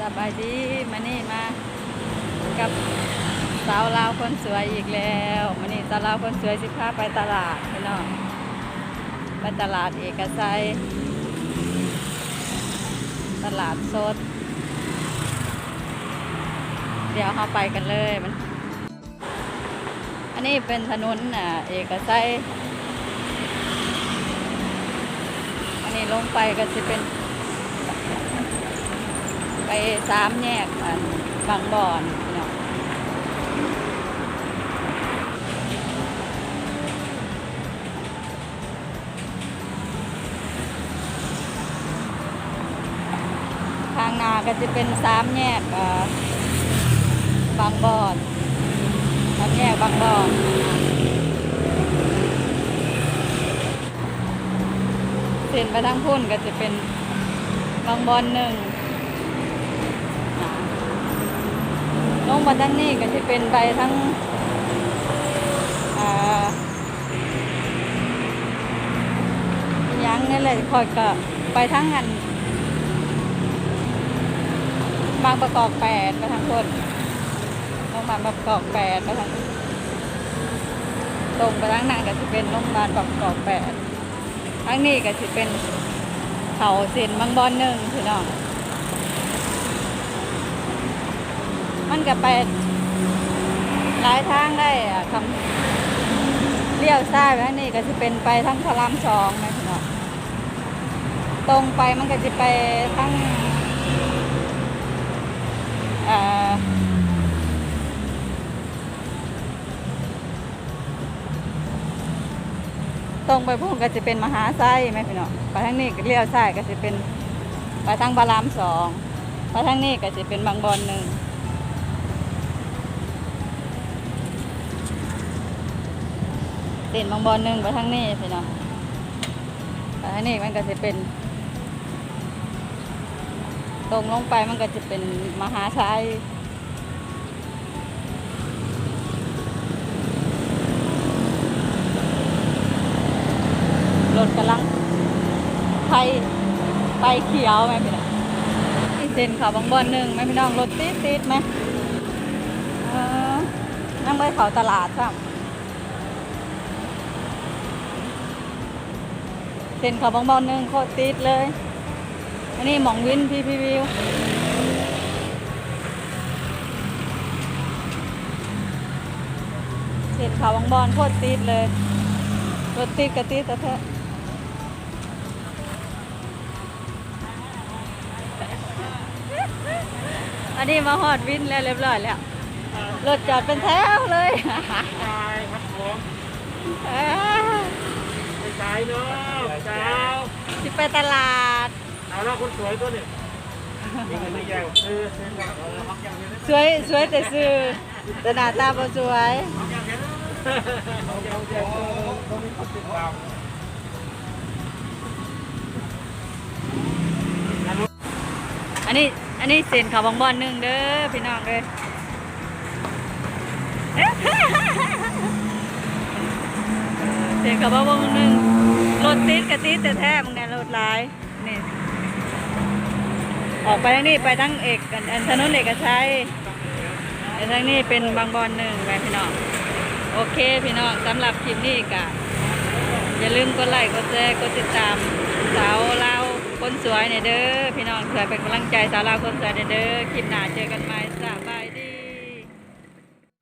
สบายดีมานี่มากับสาวลาวคนสวยอีกแล้วมานี่สาวลาวคนสวยสิพาไปตลาดพี่น้องไปตลาดเอกชัยตลาดสด เดี๋ยวเราไปกันเลยมัน อันนี้เป็นถนนอะเอกชัยอันนี้ลงไปก็จะเป็น ไปสามแยกอันบางบอนพี่น้องทางนาก็จะเป็นสามแยกอ่อบางบอนสามแยกบางบอนเส้นไปทางพุ่นก็จะเป็นบางบอนหนึ่ง ล งมาทั้งนี้ก็จะเป็นไปทั้งอ่าอิหยังนี่แหละคอยก็ไปทั้งอัน บางประกอบแปดไปทางคนลงมาบางประกอบแปดไปทางตรงไปทางนั้นก็จะเป็นโรงพยาบาลประกอบแปดทั้งนี้ก็จะเป็นเขาเส้นบางบอนหนึ่งพี่น้อง มันก็ไปหลายทางได้อะคำเลี้ยวซ้ายไปนี้ก็จะเป็นไปทั้งพระรามสองนะพี่น้องตรงไปมันก็จะไปทั้งตรงไปพุ่นก็จะเป็นมหาไส้ไหมพี่น้องไปทางนี้ก็เลี้ยวซ้ายก็จะเป็นไปทางพระรามสองไปทางนี้ก็จะเป็นบางบอนหนึ่ง เต้นบางบอลหนึ่งไปทางนี้พี่น้องไปทางนี้มันก็จะเป็น ตรงลงไปมันก็จะเป็นมหาชัยรถกำลังไฟไฟเขียวไหมพี่น้องนี่เส้นเขาบางบอลหนึ่งไหมพี่น้องรถติดติดไหมนั่งไปเขาตลาดครับ เส้นเขาบางบอลหนึ่งโคตรติดเลย อันนี้หมองวินพีพีวิวเส้นเขาบางบอลโคตรติดเลยรถติดกระติดแต่แท้อันนี้มาฮอดวินแล้วเรียบร้อยแล้วรถจอดเป็นแถวเลยตายครับผม เอ้ยไปตายเนาะเจ้าสิไปตลาดเอาแล้วคนสวยตัวนี้มีเงินไม่แย่เออเซ็นแล้วเอาแล้วพักอย่างเดียวนะสวยสวยแต่ซื้อแต่หน้าตาบ่สวยพักอย่างเดียวนะเอาเดียวเดียวต้องมีคนติดตามอันนี้อันนี้เส้นเขาบางบอนหนึ่งเด้อพี่น้องเด้อ เส้นเขาบางบอนหนึ่งรถติดกระติดแต่แท้มึงเนี่ยรถหลายนี่ออกไปทางนี้ไปทั้งเอกอันอันถนนเอกชัยแต่ทางนี้เป็นบางบอนหนึ่งไปพี่น้องโอเคพี่น้องสำหรับคลิปนี้กะอย่าลืมกดไลค์กดแชร์กดติดตามสาวเราวคนสวยเนี่ยเด้อพี่น้องเผื่อเป็นกำลังใจสาวเราวคนสวยเนี่ยเด้อคลิปหน้าเจอกันใหม่